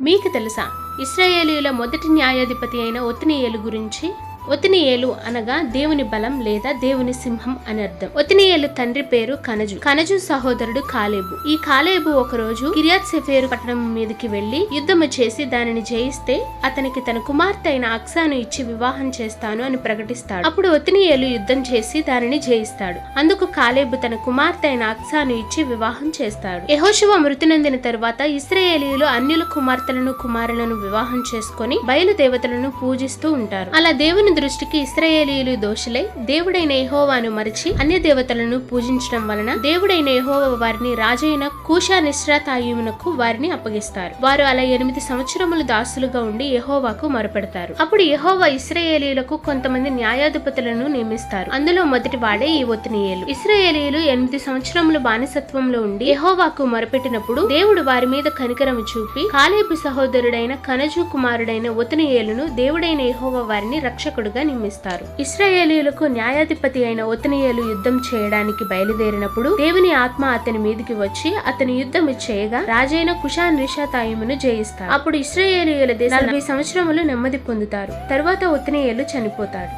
మీకు తెలుసా? ఇస్రాయేలీల మొదటి న్యాయాధిపతి అయిన ఒత్నియేలు గురించి? ఒతినియేలు అనగా దేవుని బలం లేదా దేవుని సింహం అని అర్థం. ఒతినియేలు తండ్రి పేరు కనజు. కనజు సహోదరుడు కాలేబు. ఈ కాలేబు ఒకరోజు కిరియాత్ సెఫేరు పట్టణం మీదకి వెళ్ళి యుద్ధము చేసి దానిని జయిస్తే అతనికి తన కుమార్తె అయిన అక్సాను ఇచ్చి వివాహం చేస్తాను అని ప్రకటిస్తాడు. అప్పుడు ఒతినియేలు యుద్ధం చేసి దానిని జయిస్తాడు. అందుకు కాలేబు తన కుమార్తె అయిన అక్సాను ఇచ్చి వివాహం చేస్తాడు. యహోశివ మృతి నొందిన తరువాత ఇస్రాయేలీయులు అన్యుల కుమార్తెలను కుమారులను వివాహం చేసుకొని బయలు దేవతలను పూజిస్తూ ఉంటారు. అలా దేవుని దృష్టికి ఇస్రాయేలీలు దోషులై దేవుడైన యెహోవాను మరిచి అన్య దేవతలను పూజించడం వలన దేవుడైన యెహోవా వారిని రాజైన కూషా నిశ్రాతాయుమునకు వారిని అప్పగిస్తారు. వారు అలా ఎనిమిది సంవత్సరములు దాసులుగా ఉండి యెహోవాకు మొరపెడతారు. అప్పుడు యెహోవా ఇస్రాయేలీలకు కొంతమంది న్యాయాధిపతులను నియమిస్తారు. అందులో మొదటి వాడే ఈ ఒత్నియేలు ఇస్రాయేలీలు ఎనిమిది సంవత్సరములు బానిసత్వంలో ఉండి యెహోవాకు మొరపెట్టినప్పుడు దేవుడు వారి మీద కనికరము చూపి కాలేపు సహోదరుడైన కనజు కుమారుడైన ఒతనియేలును దేవుడైన యెహోవా వారిని రక్షకుడు రక్షకుడుగా నియమిస్తారు. ఇస్రాయేలీలకు న్యాయాధిపతి అయిన ఒతనియేలు యుద్ధం చేయడానికి బయలుదేరినప్పుడు దేవుని ఆత్మ అతని మీదికి వచ్చి అతని యుద్ధము చేయగా రాజైన కుషాన్ నిషాతాయిమును జయిస్తారు. అప్పుడు ఇస్రాయేలీయుల దేశ నలభై సంవత్సరములు నెమ్మది పొందుతారు. తరువాత ఒతనియేలు చనిపోతాడు